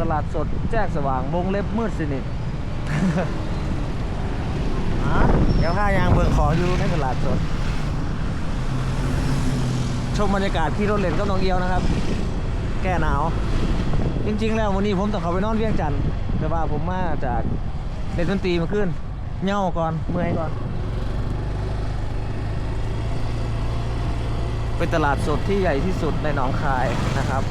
ตลาดสดแจ้งสว่างวงเล็บมืดสนิทเดี๋ยวห้ายางเบิกของอยู่ในตลาดสด ชมบรรยากาศที่รถเล่นกับน้องเอียวนะครับ แก้หนาว จริง ๆ แล้ววันนี้ผมต้องเขาไปนอนเวียงจันทร์แต่ว่าผมมาจากเล่นดนตรีมาขึ้นเหย่าก่อนเมื่อยก่อน เป็นตลาดสดที่ใหญ่ที่สุดในหนองคายนะครับ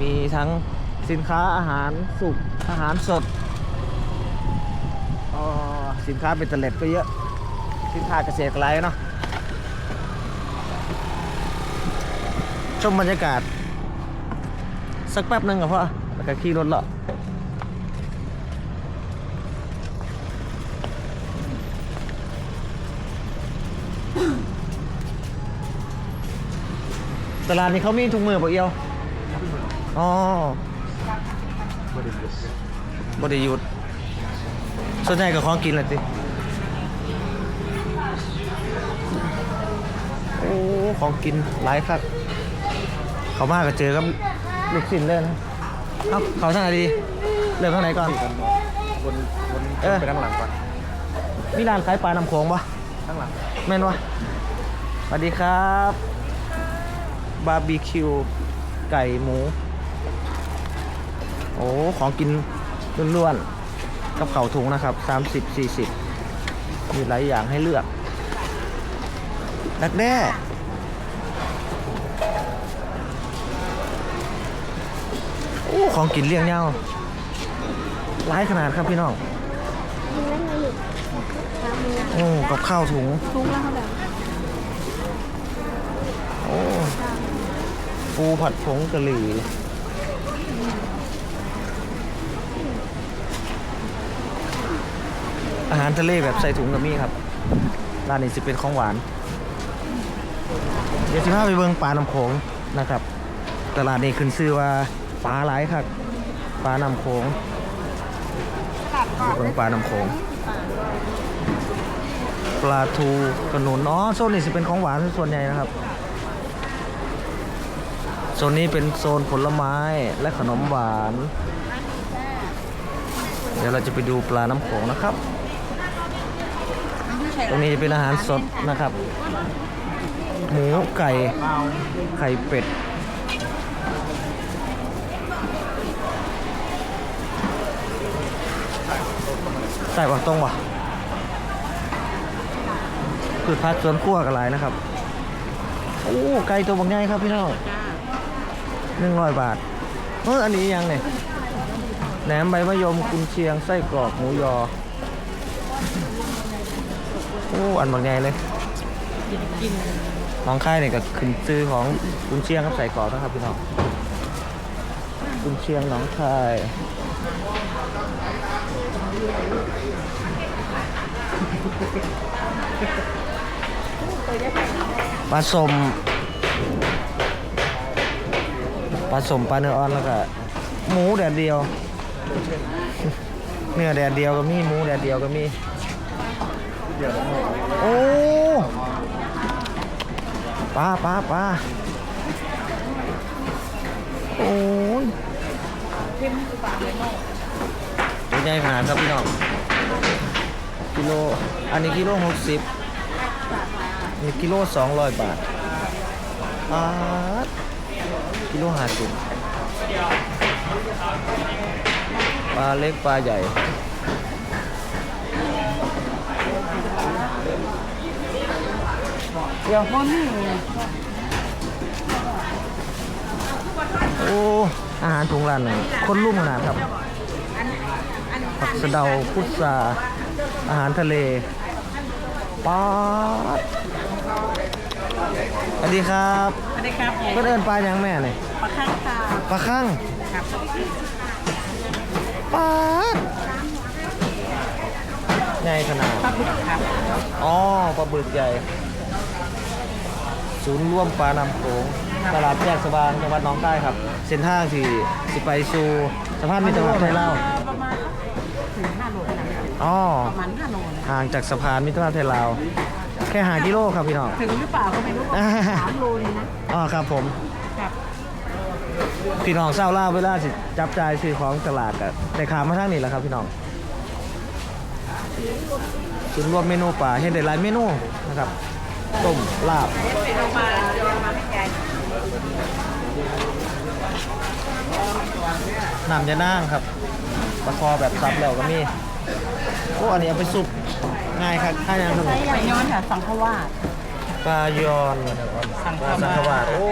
มีทั้ง สินค้าอาหารสุกอาหารสดอ๋อสินค้าเป็นตะเล็ดก็เยอะ สินค้าเกษตรไรเนาะชมบรรยากาศ สักแป๊บหนึงกับพ่อแล้วก็ขี่รถเลาะตลาดนี้เขามีทุกมือปะเอียว อ๋อ บริยุทธ์บริยุทธ์ส่วนใหญ่ก็ของกินแหละสิโอ้ของกินหลายครับเขามาก็เจอกับลูกศิษย์เลยนะเอ้าเขาทางไหนดี เริ่มทางไหนก่อนวนวนเออ ไปข้างหลังก่อนมีร้านขายปลาน้ำโขงปะข้างหลังแม่นวะสวัสดีครับ บาร์บีคิว ไก่หมู โอ้ของกินล้วนๆกับเข่าถุงนะครับ 30 40 มีหลายอย่างให้เลือกดักแด้โอ้ของกินเลี้ยงเงาหลายขนาดครับพี่น้องโอ้กับข้าวถุงทุกแล้วเขาแบบโอ้ปูผัดผงกะหรี่ อาหารทะเลแบบใส่ถุงกับมี่ครับ ร้านนี้จะเป็นของหวาน เดี๋ยวสิพาไปเบิงปลาน้ำโขงนะครับ ตลาดนี้ขึ้นชื่อว่าปลาหลายครับปลาน้ำโขงเบิงปลาน้ำโขง ปลาทูขนุนอ๋อโซนนี้จะเป็นของหวานส่วนใหญ่นะครับ โซนนี้เป็นโซนผลไม้และขนมหวาน เดี๋ยวเราจะไปดูปลาน้ำโขงนะครับ ตรงนี้จะเป็นอาหารสดนะครับ หมูไก่ไข่เป็ดใส่ปะตรงปะพืชพัดสวนครัวกันหลายนะครับ โอ้ไก่ตัวบางใหญ่ครับพี่น้องหนึ่งร้อยบาทเอออันนี้ยังเนี่ยแหนมใบมะยมกุนเชียงไส้กรอกหมูยอโอ้อันบางใหญ่เลยน้องค่ายเนี่ยก็ขึ้นซื้อของกุนเชียงกับใส่กรอกนะครับพี่น้องกุนเชียงน้องคายปลาสมปลาสมปลาเนื้ออ่อนแล้วก็หมูแดดเดียว เนื้อแดดเดียวก็มีหมูแดดเดียวก็มี โอ้ปลาปลาปลาโอ้ยตัวใหญ่ขนาดครับพี่น้องกิโล อันนี้กิโลหกสิบมีกิโลสองร้อยบาทบาทกิโลห้าสิบปลาเล็กปลาใหญ่ เดี๋ยวโอ้อาหารถุงร้านไหนคนรุ่มขนาดครับผักสะเดาพุทราอาหารทะเลปาดสวัสดีครับสวัสดีครับเพื่อนเอินปลาหยังแม่เนี่ยปลาข้างค่ะปลาข้างครับปาดใหญ่ขนาดปลาบึกครับอ๋อปลาบึกใหญ่ ศูนย์ร่วมปลาน้ำโขงตลาดแยกสว่างจังหวัดหนองคายครับ เส้นทางที่สิไปสู่สะพานมิตรภาพไทยลาวประมาณถึงห้าโลนะอ๋อประมาณห้าโลนะห่างจากสะพานมิตรภาพไทยลาวแค่หากิโลครับพี่น้องถึงหรือเปล่าก็ไม่รู้อ่าสามโลเลยนะอ๋อครับผมครับพี่น้องเศร้าล่าวเวลาสิจับจ่ายซื้อของตลาดกับในขามมาทางนี้แหละครับพี่น้องส่วนรวมเมนูป่าเห็นได้หลายเมนูนะครับ ต้มลาบน้ำยะนางครับปลาคอแบบซับแล้วก็มีโอ้อันนี้เอาไปซุปง่ายครับง่ายยังครับไปย้อนค่ะสังขวาสปลายอนสังขปวาลาสสังขวาสโอ้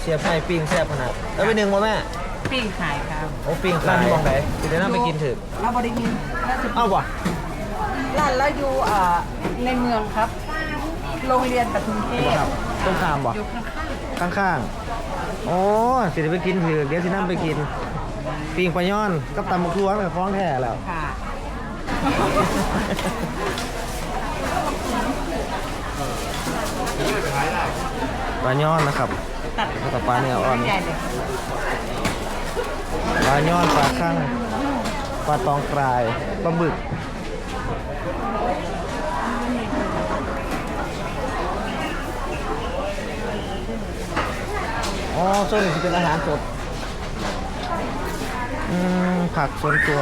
เสียบไม้ปิ้งแซ่บขนาดแล้วไปหนึ่งมาแม่ปิ้งขายครับโอ้ปิ้งขายมองไหนเดี๋ยวน้าไปกินเถอะเราบริกินแล้วจะเอ้าวะร้านเราอยู่อ่าในเมืองครับ โรงเรียนปทุมเทพครับต้องขามบ่อยู่ข้างข้างๆ โอ้สิได้ไปกินเถอะเดี๋ยวสิน้าไปกินปิ้งปลาย่อนกับตำบักทั่วกับฟ้องแท้แล้วๆค่ะปลาย่อนนะครับ ตัดแล้วก็ปลาเนื้ออ่อน ใหญ่เลยปลาย่อนปลาข้างปลาตองกรายปลาบึก อ๋อโซนนี้จะเป็นอาหารสดอืมผักสวนตัว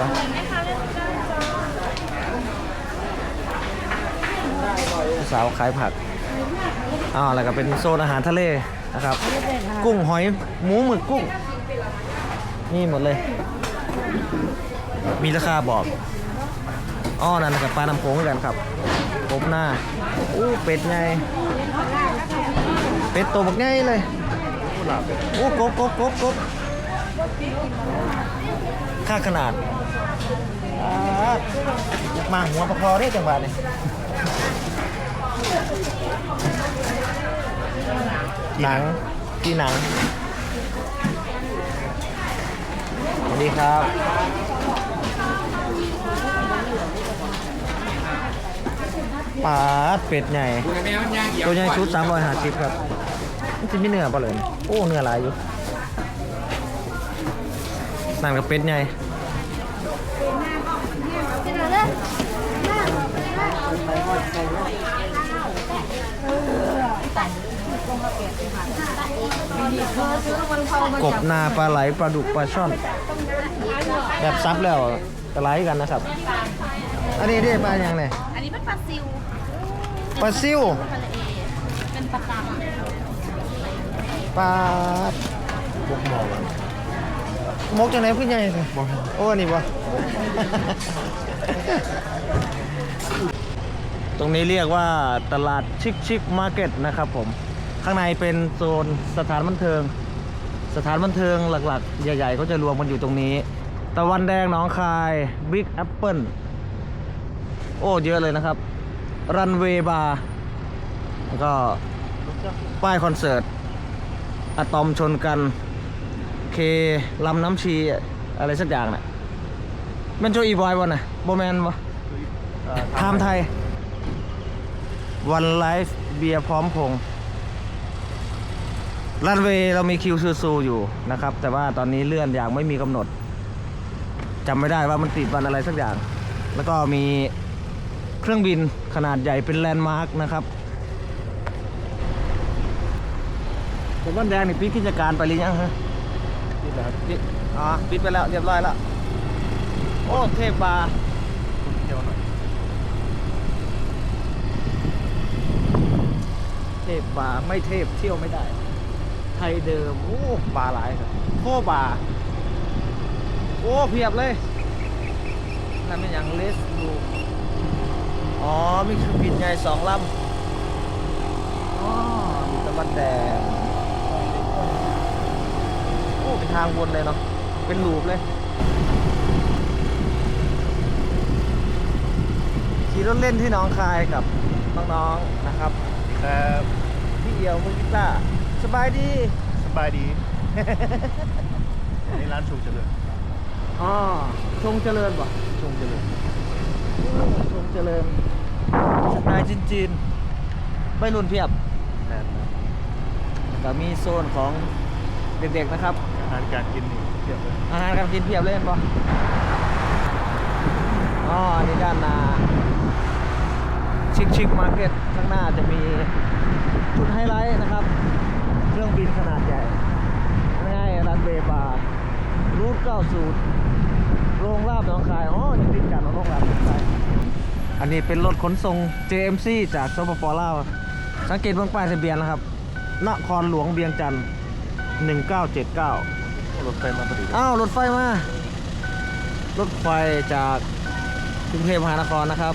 สาวขายผักอ๋อแล้วก็เป็นโซนอาหารทะเลนะครับ กุ้งหอยหมูหมึกกุ้ง นี่หมดเลย มีราคาบอกอ้อนั่นนะครับปลาน้ำโขงกันครับกบหน้าอู้เป็ดไงเป็ดตัวบักไงเลย โอ้กบกบกบกบค่าขนาดอ่ามาหัวประคอได้จังหวะนี่หนังที่หนังสวัสดีครับ ปลาเป็ดใหญ่ ตัวใหญ่ชุด350ครับ มันจะมีเนื้อปะเลยโอ้เนื้อหลายอยู่นั่นกับเป็ดใหญ่เป็นอะไรเนี่ยกบนาปลาไหลปลาดุกปลาช่อน แบบซับแล้วปลาไหลกันนะครับ อันนี้ได้ปลาอย่างไรอันนี้เป็นปลาซิวปลาซิว ปลาบกหมอกมกจังไหนพี่ใหญ่สิโอ้นี่บ่ ตรงนี้เรียกว่าตลาดชิคชิคมาร์เก็ตนะครับผม ข้างในเป็นโซนสถานบันเทิง สถานบันเทิงหลักๆ ใหญ่ๆก็จะรวมกันอยู่ตรงนี้ ตะวันแดงหนองคายบิ๊กแอปเปิลโอ้เยอะเลยนะครับ รันเวย์บาร์แล้วก็ป้ายคอนเสิร์ต อะตอมชนกัน เคลำน้ำชีอะไรสักอย่างน่ะแมันโจอีบอยวะน่ะโบแมนวะไทม์ไทย วันไลฟ์เบียร์พร้อมพงษ์รันเวย์เรามีคิวซูซูอยู่นะครับ แต่ว่าตอนนี้เลื่อนอย่างไม่มีกำหนดจำไม่ได้ว่ามันติดวันอะไรสักอย่าง แล้วก็มีเครื่องบินขนาดใหญ่เป็นแลนด์มาร์คนะครับ ผมว่าแดงนี่ปิดกิจการไปหรือยังฮะปิดแล้วปิดอ๋อปิดไปแล้วเรียบร้อยแล้ว โอ้เทพบาร์เทพบาร์ไม่เทพเที่ยวไม่ได้ ไทยเดิม โอ้บาร์หลายครับโคบาร์โอ้เพียบเลยนั่นเป็นอย่างเลสดูอ๋อ มีเครื่องบินใหญ่สองลำ อ๋อมีตะวันแดงโอ้เป็น ทางวนเลยเนาะเป็นลูปเลยขี่รถเล่นที่หน้องคายกับน้องๆนะครับครับพี่เอียวมือกีตาร์สบายดีสบายดี ในร้านชูเจริญอ๋อชงเจริญป่ะชงเจริญชงเจริญสไตล์จีนๆไม่รุ่นเพียบแน่นนะก็มีโซนของเด็กๆนะครับอาหารการกินนี่เทียบเลยอาหารการกินเพียบเลยเห็นปะอ๋ออันนี้ด้านหน้าชิคชิคมาร์เก็ตข้างหน้าจะมีจุดไฮไลท์นะครับ เครื่องบินขนาดใหญ่ง่ายๆรันเวบาร์รูท90โรงลาบหนองคาย อ๋อยังติดกันโรงลาบหนองคาย อันนี้เป็นรถขนส่ง JMC จากสปปลาวสังเกตเบื้องป้ายทะเบียนนะครับ นครหลวงเวียงจันทร์1979 รถไฟมาพอดีอ้าวรถไฟมา รถไฟจากกรุงเทพมหานครนะครับ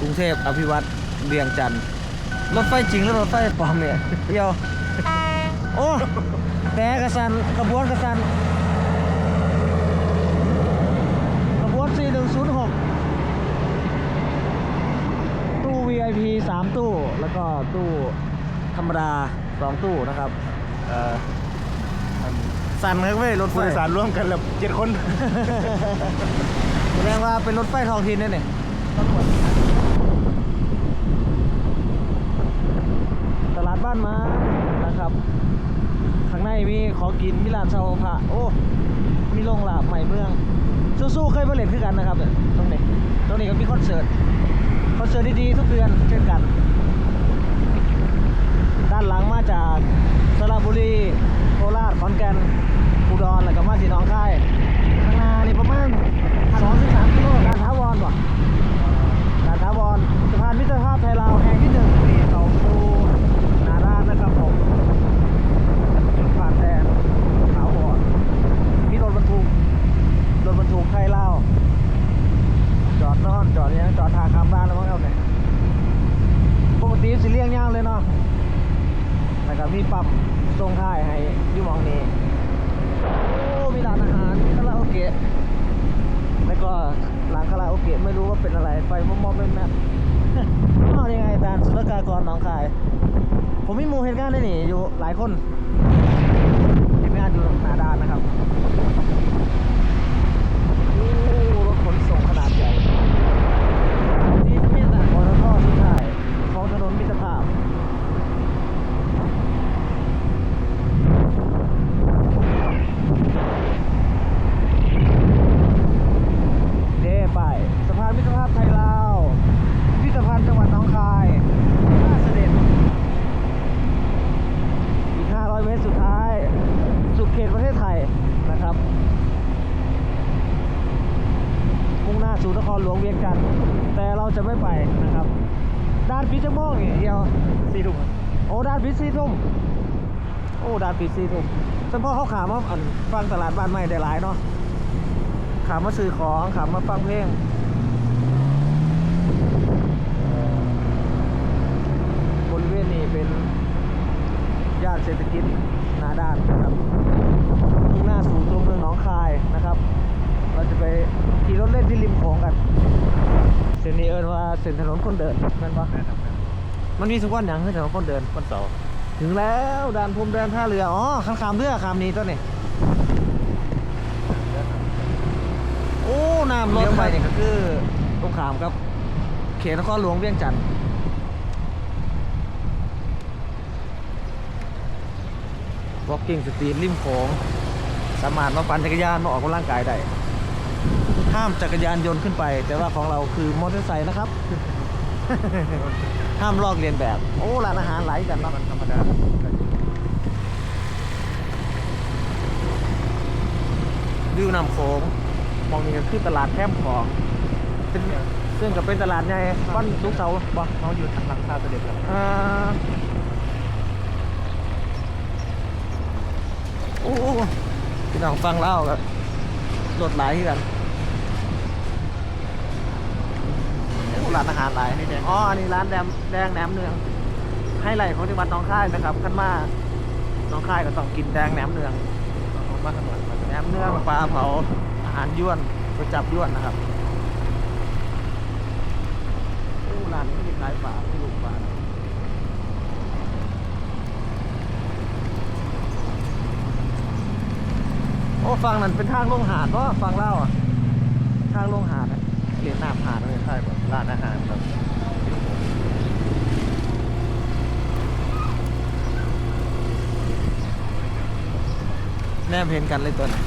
กรุงเทพอภิวัตรเวียงจันทร์รถไฟจริงหรือรถไฟปลอมเนี่ยเดียวโอ้แต่กระสันขบวนกระสันขบวน4106 ตู้ VIP 3 ตู้ แล้วก็ตู้ธรรมดา 2 ตู้นะครับ เอ่อ สั่นครับเว้ยรถไฟผู้โดยสารร่วมกันแล้วเจ็ดคน แสดงว่าเป็นรถไฟท้องถิ่นนั่นเนี่ยตลาดบ้านม้านะครับข้างในมีของกินมีร้านเช่าผ้าโอ้มีโรงลาบใหม่เมือง สู้ๆเคยมาเล่นคือกันนะครับเนี่ยตรงนี้ตรงนี้ก็มีคอนเสิร์ตคอนเสิร์ตดีๆทุกเดือนเช่นกัน ด้านหลังมาจากสระบุรีโคราชขอนแก่นอุดรแล้วก็มาที่หนองคายข้างหน้านี่ประมาณ2ถึง3กิโลด่านท้าวรบ่ด่านท้าวรสะพานมิตรภาพไทยลาวแห่งที่หนึ่งนี่เขาสู่นาด้านนะครับผมจุดผ่านแดนขาวอ่อนมีรถบรรทุกรถบรรทุกไทยลาวจอดนอนจอดเนี้ยงจอดทางข้ามบ้านแล้วมั้งครับเนี่ยปกติสิเลี่ยงยาวเลยเนาะแล้วก็มีปั๊ม ส่งท้ายให้อยูมองนี้ โอ้มีร้านอาหารคาราโอเกะแล้วก็ร้านคาราโอเกะไม่รู้ว่าเป็นอะไรไฟมอมๆแม่นๆเอายังไงอาจารย์สุรกากรน้องคาย ผมมีมูเห็นงานได้หนิอยู่หลายคนเห็นงานอยู่หนาดานนะครับ โอ้รถขนส่งขนาดใหญ่นี่ทะเบียนอะมอเตอร์ท่อสุดท้ายของถนนมิตรภาพ เด้ไปสะพานมิตรภาพไทยลาวพิพิธภัณฑ์จังหวัดหนองคายท่าเสด็จ อีก 500 เมตรสุดท้าย สุดเขตประเทศไทยนะครับ มุ่งหน้าสู่นครหลวงเวียงจันทร์แต่เราจะไม่ไปนะครับ ด้านปิดจะโมงนี่เดียว สี่ทุ่ม โอ้ด้าน ปิดสี่ทุ่มโอ้ด้านปิดสี่ทุ่มเฉพาะเขาขามาฟังตลาดบ้านใหม่ได้หลายเนาะขามาซื้อของขามาฟังเพลงบริเวณนี้เป็นย่านเศรษฐกิจหนาด้านนะครับมุ่งหน้าสู่ตัวเมืองหนองคายนะครับ เราจะไปขี่รถเล่นที่ริมโขงกันเส้นนี้เอิ้นว่าเส้นถนนคนเดินแม่นปะ ม่ทำงานมันมีทุกวันอย่างคือถนนคนเดินวันเสาร์ถึงแล้วด่านพรมแดนท่าเรือ อ๋อข้างขามเรือขามนี้ตัวนี้โอ้น้ำรถไปเนี่ยก็คือตรงขามครับ เขตนครหลวงเวียงจันทร์ Walking Street ริมโขงสามารถมาปั่นจักรยานมาออกกำลังกายได้ห้ามจักรยานยนต์ขึ้นไป แต่ว่าของเราคือมอเตอร์ไซค์นะครับ ห้ามลอกเลียนแบบ โอ้ร้านอาหารหลายกันเนาะมันธรรมดาวิวนำโขงมองนี่ก็คือตลาดแคมป์ของเป็นซึ่งก็เป็นตลาดใหญ่วันทุกร์เสาร์บ่เขาอยู่ทางหลังคาเสด็จแล้วอ่าโอ้พี่น้องฟังเล่าก็รถหลายที่กันโอ้ ร้านอาหารหลายนี่แดงอ๋ออันนี้ร้านแดงแดงแหนมเนืองให้ไหลของจังหวัดหน้องคายนะครับขั้นมาหน้องคายก็ต้องกินแดงแหนมเนืองเขามาข้างหลังมแหนมเนื้อปลาเผาอาหารยวนก๋วยจับยวนนะครับโอ้ร้านนี้มีขายปลามีลูกปลาโอ้ฟังนั้นเป็นทางลงหาดก็ฟังเล่าอะทางลงหาดอะ เหรียญน้ำหาดเลยใช่แบบร้านอาหารแบบแนมเห็นกันเลยตัวนี้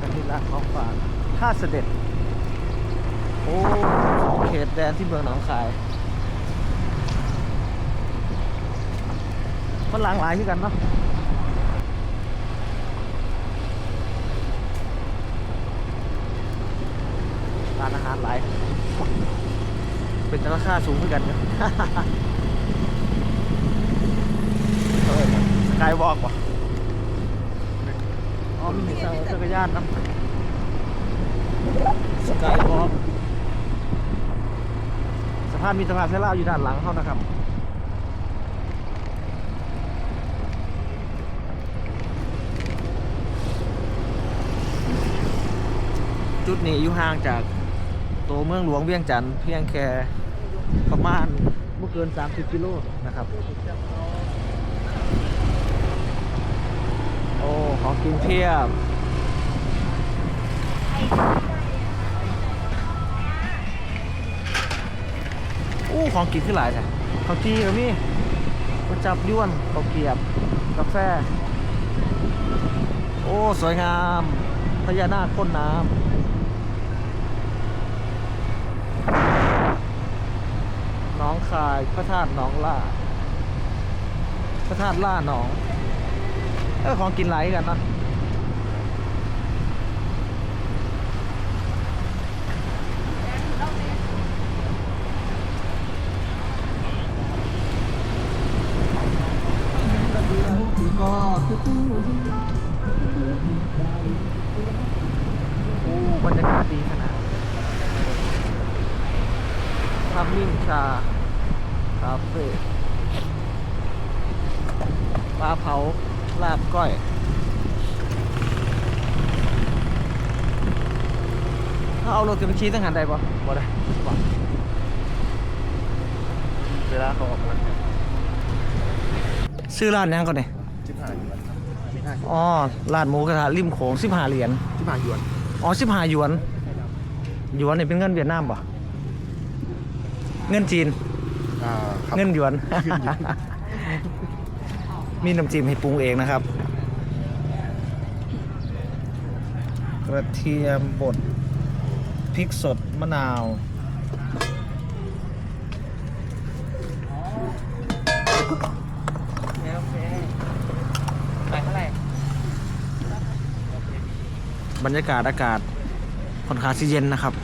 กันที่ร้านของฝากท่าเสด็จ โอ้เขตแดนที่เมืองหนองคายฝรั่งหลายที่กันเนาะ ร้านอาหารหลาย เป็นราคาสูงขึ้นกันเนี่ยสกายวอล์กว่ะอ๋อมีเห็นจักรยานนะสกายวอล์กสะพานมีสะพานเซล่าอยู่ด้านหลังเขานะครับจุดนี้อยู่ห่างจาก ตัวเมืองหลวงเวียงจันทร์เพียงแค่ประมาณไม่เกิน 30 กิโลนะครับ โอ้ของกินเพียบอู้ของกินขึ้นหลายแท้ข้าวจีก็มีก๋วยจับยวนข้าวเกียบ กาแฟ โอ้ สวยงามพญานาคพ่นน้ำหน้ องคาย พระธาตุหนองล่า พระธาตุล่าหนองเออของกินไหลกันนะโอ้บรรยากาศดีขนาดทำมิ่งชาาเฟ่ปลาเผาลาบก้อย ถ้าเอารถขึ้นไปชี้ตั้งหันได้ปะบ่ได้บ่เวลาเขาออกมาซื้อร้านยังก่อนเนี่ยสิบห้าหยวนสิบห้าอ๋อร้านหมูกระทะริมโขงสิบห้าเหรียญสิบห้าหยวนอ๋อสิบห้าหยวนหยวนเนี่ยเป็นเงินเวียดนามปะเงินจีน อ่าครับเงินหยวน มีน้ำจิ้มให้ปรุงเองนะครับ กระเทียมบดพริกสดมะนาวไปเท่าไหร่บรรยากาศอากาศค่อนข้างสิเย็นนะครับ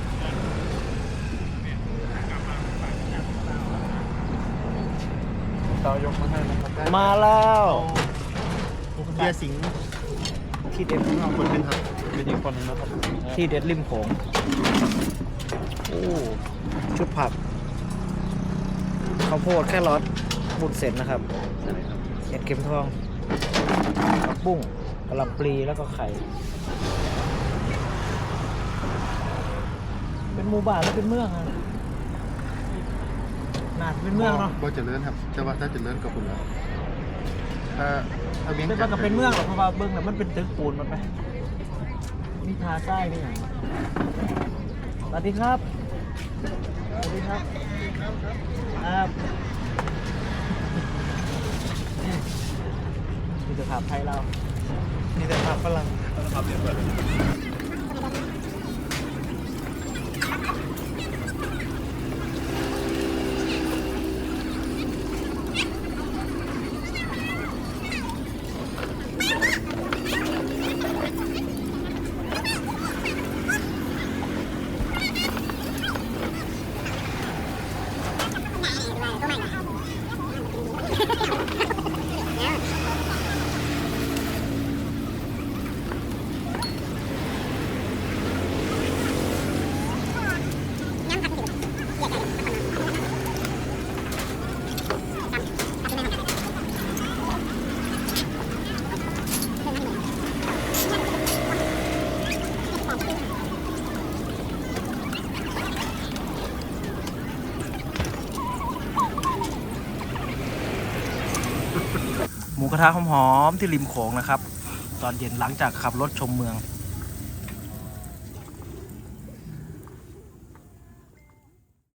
เตายกมาให้นะครับมาแล้วเบียร์สิงห์ที่เด็ดของเราคนเป็นครับเป็นอีกคนหนึงนะครับที่เด็ดริมโขงโอ้ชุดผักข้าวโพดแค่รอทบุญเสร็จนะครับใช่ไหมครับเห็ดเข็มทองผักบุ้งกะหล่ำปลีแล้วก็ไข่ เป็นหมู่บ้านแล้วเป็นเมืองอะ น่าจะเป็นเมืองเนาะบ่เจริญครับแต่ว่าถ้าเจริญก็คุณแล้วถ้าถ้าเวียงเป็นจัว่านทกับร์เป็นเมืองหรอกเพราะว่าเบิ้งน่ะมันเป็นตึกปูนหมันไหมมีทาใต้นี่ไงสวัสดีครับสวัสดีครับครับมีแต่ถามไทยเรา มีแต่ภาพฝรั่ง ระทะหอมๆที่ริมโขงนะครับ ตอนเย็นหลังจากขับรถชมเมือง